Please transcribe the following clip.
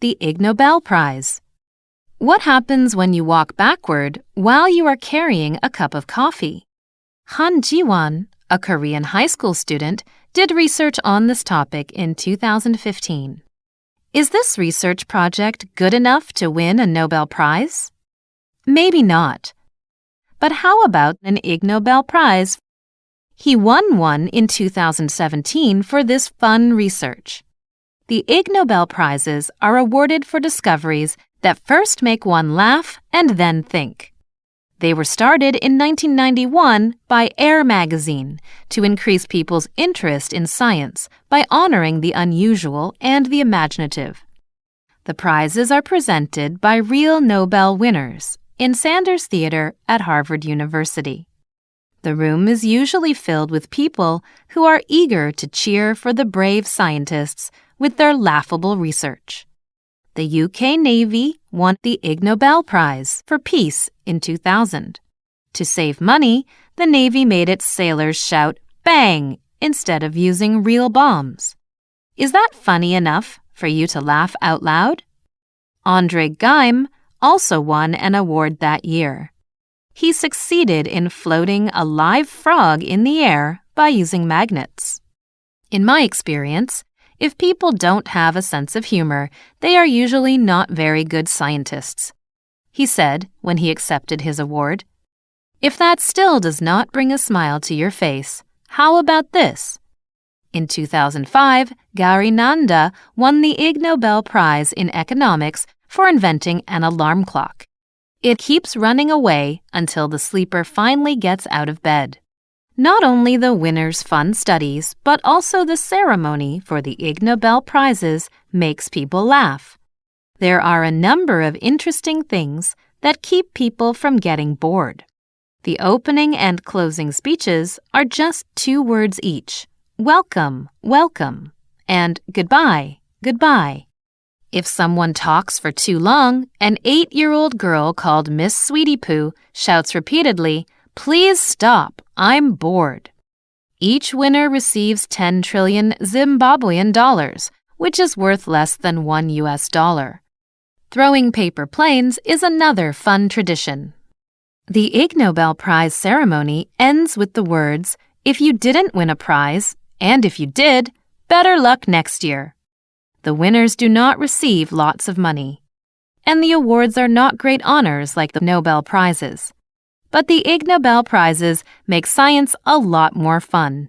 the Ig Nobel Prize. What happens when you walk backward while you are carrying a cup of coffee? Han Jiwon, a Korean high school student, did research on this topic in 2015. Is this research project good enough to win a Nobel Prize? Maybe not. But how about an Ig Nobel Prize? He won one in 2017 for this fun research. The Ig Nobel Prizes are awarded for discoveries that first make one laugh and then think. They were started in 1991 by Air magazine to increase people's interest in science by honoring the unusual and the imaginative. The prizes are presented by real Nobel winners in Sanders Theater at Harvard University. The room is usually filled with people who are eager to cheer for the brave scientists with their laughable research. The UK Navy won the Ig Nobel Prize for Peace in 2000. To save money, the Navy made its sailors shout bang instead of using real bombs. Is that funny enough for you to laugh out loud? Andre Geim also won an award that year. He succeeded in floating a live frog in the air by using magnets. In my experience, if people don't have a sense of humor, they are usually not very good scientists. He said when he accepted his award. If that still does not bring a smile to your face, how about this? In 2005, Gauri Nanda won the Ig Nobel Prize in Economics for inventing an alarm clock. It keeps running away until the sleeper finally gets out of bed. Not only the winner's fun studies, but also the ceremony for the Ig Nobel Prizes makes people laugh. There are a number of interesting things that keep people from getting bored. The opening and closing speeches are just two words each welcome, welcome, and goodbye, goodbye. If someone talks for too long, an eight year old girl called Miss Sweetie Poo shouts repeatedly, Please stop, I'm bored. Each winner receives 10 trillion Zimbabwean dollars, which is worth less than one US dollar. Throwing paper planes is another fun tradition. The Ig Nobel Prize ceremony ends with the words, If you didn't win a prize, and if you did, better luck next year. The winners do not receive lots of money. And the awards are not great honors like the Nobel Prizes. But the Ig Nobel Prizes make science a lot more fun.